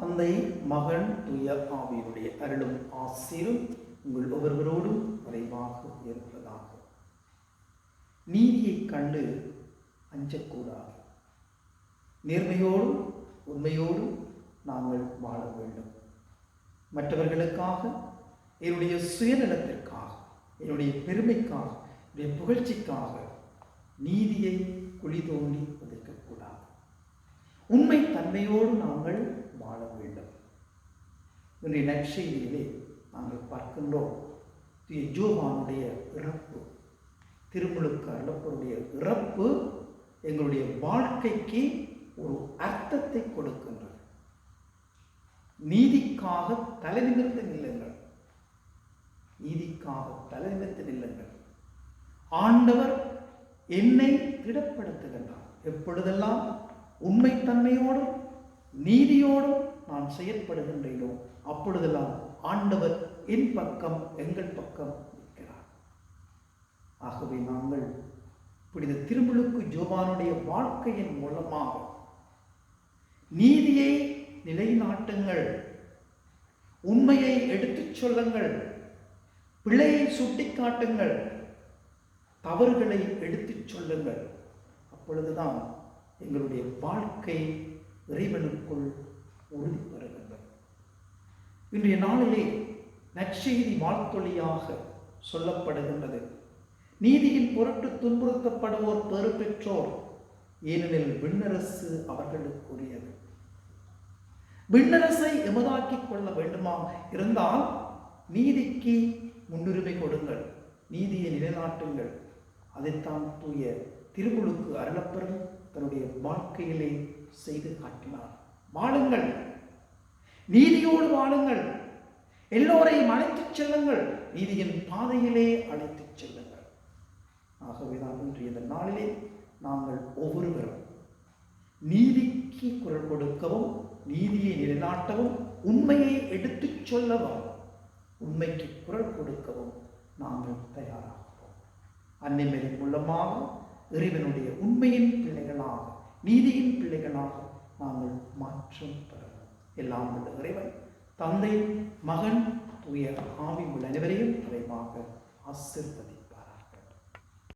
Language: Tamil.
தந்தை மகன் துய ஆவியுடைய அருளும் ஆசிரும் உங்கள் ஒவ்வொருவரோடும் மறைவாக இருப்பதாக நீதியை கண்டு அஞ்சக்கூடாது. நேர்மையோடும் உண்மையோடும் நாங்கள் வாழ வேண்டும். மற்றவர்களுக்காக என்னுடைய சுயநலத்திற்காக என்னுடைய பெருமைக்காக என்னுடைய புகழ்ச்சிக்காக நீதியை குழி தோண்டி உதைக்கக்கூடாது. உண்மை தன்மையோடு நாங்கள் வாழ வேண்டும் இன்றைய நற்செய்தியிலே நாங்கள் பார்க்கின்றோம். திரு ஜோவானுடைய இறப்பு திருமுழுக்கு அருளப்பருடைய இறப்பு எங்களுடைய வாழ்க்கைக்கு ஒரு அர்த்தத்தை கொடுக்கின்றது. நீதிக்காக தலை நிமிர்ந்து நில்லுங்கள் நீதிக்காக தலை நிமிர்ந்து நில்லுங்கள் ஆண்டவர் என்னை திடப்படுத்துகின்றார். எப்பொழுதெல்லாம் உண்மைத்தன்மையோடும் நீதியோடும் நான் செயற்படுகின்றேனோ அப்பொழுதெல்லாம் ஆண்டவர் என் பக்கம் எங்கள் பக்கம் இருக்கிறார் ஆகவே நாங்கள் புனித திருமுழுக்கு ஜோபானுடைய வாழ்க்கையின் மூலமாக நீதியை நிலைநாட்டுங்கள். உண்மையை எடுத்துச் சொல்லுங்கள். பிழையை சுட்டிக்காட்டுங்கள். தவறுகளை எடுத்துச் சொல்லுங்கள். அப்பொழுதுதான் எங்களுடைய வாழ்க்கை இறைவனுக்குள் உறுதி பெறுகின்றது இன்றைய நாளிலே நற்செய்தி வாழ்த்தொழியாக சொல்லப்படுகின்றது. நீதியின் பொருட்டு துன்புறுத்தப்படுவோர் பெறு பெற்றோர் ஏனெனில் விண்ணரசு அவர்களுக்குரியது. விண்ணரசை எமதாக்கிக் கொள்ள வேண்டுமா இருந்தால் நீதிக்கு முன்னுரிமை கொடுங்கள். நீதியை நிலைநாட்டுங்கள். அதைத்தான் தூய திருமுழுக்கு அருளப்பெறும். தன்னுடைய வாழ்க்கையிலே செய்து காட்டினார். வாழுங்கள். நீதியோடு வாழுங்கள். எல்லோரையும் அழைத்துச் செல்லுங்கள். நீதியின் பாதையிலே அழைத்துச் செல்லுங்கள். ஆகவேதான் இன்றைய இந்த நாளிலே நாங்கள் ஒவ்வொருவரும் நீதிக்கு குரல் கொடுக்கவும் நீதியை நிலைநாட்டவும் உண்மையை எடுத்துச் சொல்லவும் உண்மைக்கு குரல் கொடுக்கவும் நாங்கள் தயாராகிறோம். அன்னைமரின் மூலமாக இறைவனுடைய உண்மையின் பிள்ளைகளாக நீதியின் பிள்ளைகளாக நாங்கள் மாற்றம் பெறும் எல்லாம் உள்ள இறைவன் தந்தை மகன் தூய ஆவி உள்ள அனைவரையும் நிறைவாக ஆசிர்வதி